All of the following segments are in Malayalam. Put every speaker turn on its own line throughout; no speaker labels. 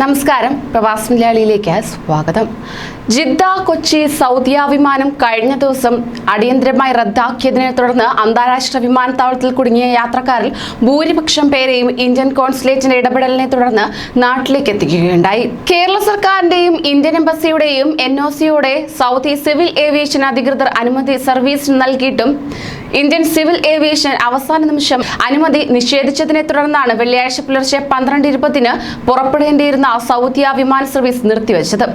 നമസ്കാരം. പ്രവാസ് മലയാളിയിലേക്ക് സ്വാഗതം. ജിദ്ദ കൊച്ചി സൗദിയ വിമാനം കഴിഞ്ഞ ദിവസം അടിയന്തരമായി റദ്ദാക്കിയതിനെ തുടർന്ന് അന്താരാഷ്ട്ര വിമാനത്താവളത്തിൽ കുടുങ്ങിയ യാത്രക്കാരിൽ ഭൂരിപക്ഷം പേരെയും ഇന്ത്യൻ കോൺസുലേറ്റിന്റെ ഇടപെടലിനെ തുടർന്ന് നാട്ടിലേക്ക് എത്തിക്കുകയുണ്ടായി. കേരള സർക്കാരിന്റെയും ഇന്ത്യൻ എംബസിയുടെയും എൻ സൗദി സിവിൽ ഏവിയേഷൻ അധികൃതർ അനുമതി സർവീസിന് നൽകിയിട്ടും ഇന്ത്യൻ സിവിൽ ഏവിയേഷൻ അവസാന നിമിഷം അനുമതി നിഷേധിച്ചതിനെ തുടർന്നാണ് വെള്ളിയാഴ്ച പുലർച്ചെ പന്ത്രണ്ട് ഇരുപതിന് പുറപ്പെടേണ്ടിയിരുന്ന സൗദി വിമാന സർവീസ് നിർത്തിവച്ചത്.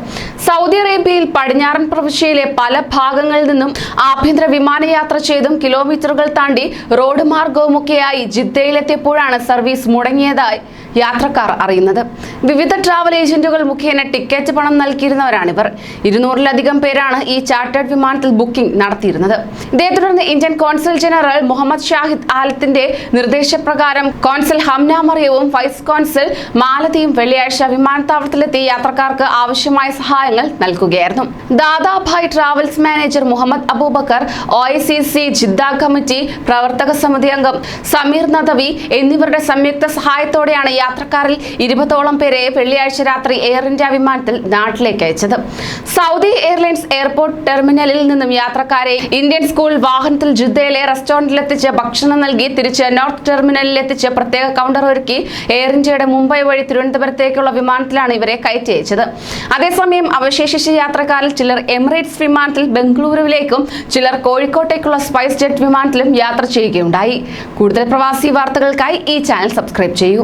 സൗദി അറേബ്യയിൽ പടിഞ്ഞാറൻ പ്രവിശ്യയിലെ പല ഭാഗങ്ങളിൽ നിന്നും ആഭ്യന്തര വിമാനയാത്ര ചെയ്തും കിലോമീറ്ററുകൾ താണ്ടി റോഡ് മാർഗവുമൊക്കെയായി ജിദ്ദയിലെത്തിയപ്പോഴാണ് സർവീസ് മുടങ്ങിയതായി യാത്രക്കാർ അറിയുന്നത്. വിവിധ ട്രാവൽ ഏജന്റുകൾ മുഖേന ടിക്കറ്റ് പണം നൽകിയിരുന്നവരാണിവർ. ഇരുന്നൂറിലധികം പേരാണ് ഈ ചാർട്ടേഡ് വിമാനത്തിൽ ബുക്കിംഗ് നടത്തിയിരുന്നത്. ഇതേ തുടർന്ന് Indian consul general Muhammad Shahid ആലത്തിന്റെ നിർദ്ദേശപ്രകാരം കോൺസുൽ ഹംന മറിയവും വൈസ് കോൺസുൽ മാലതിയും വെള്ളിയാഴ്ച വിമാനത്താവളത്തിലെത്തി യാത്രക്കാർക്ക് ആവശ്യമായ സഹായങ്ങൾ നൽകുകയായിരുന്നു. Dadabhai travels manager Muhammad Abubakar O I C C Jeddah committee പ്രവർത്തക സമിതി അംഗം സമീർ നദവി എന്നിവരുടെ സംയുക്ത സഹായത്തോടെയാണ് യാത്രക്കാരിൽ ഇരുപതോളം പേരെ വെള്ളിയാഴ്ച രാത്രി എയർ ഇന്ത്യ വിമാനത്തിൽ നാട്ടിലേക്ക് അയച്ചത്. സൗദി എയർലൈൻസ് എയർപോർട്ട് ടെർമിനലിൽ നിന്നും യാത്രക്കാരെ ഇന്ത്യൻ സ്കൂൾ വാഹനത്തിൽ ജിദ്ദയിലെ റെസ്റ്റോറന്റിൽ എത്തിച്ച് ഭക്ഷണം നൽകി തിരിച്ച് നോർത്ത് ടെർമിനലിൽ എത്തിച്ച് പ്രത്യേക കൗണ്ടർ ഒരുക്കി എയർ ഇന്ത്യയുടെ മുംബൈ വഴി തിരുവനന്തപുരത്തേക്കുള്ള വിമാനത്തിലാണ് ഇവരെ കയറ്റി അയച്ചത്. അതേസമയം അവശേഷിച്ച യാത്രക്കാരിൽ ചിലർ എമിറേറ്റ്സ് വിമാനത്തിൽ ബംഗളൂരുവിലേക്കും ചിലർ കോഴിക്കോട്ടേക്കുള്ള സ്പൈസ് ജെറ്റ് വിമാനത്തിലും യാത്ര ചെയ്യുകയുണ്ടായി. കൂടുതൽ പ്രവാസി വാർത്തകൾക്കായി ഈ ചാനൽ സബ്സ്ക്രൈബ് ചെയ്യൂ.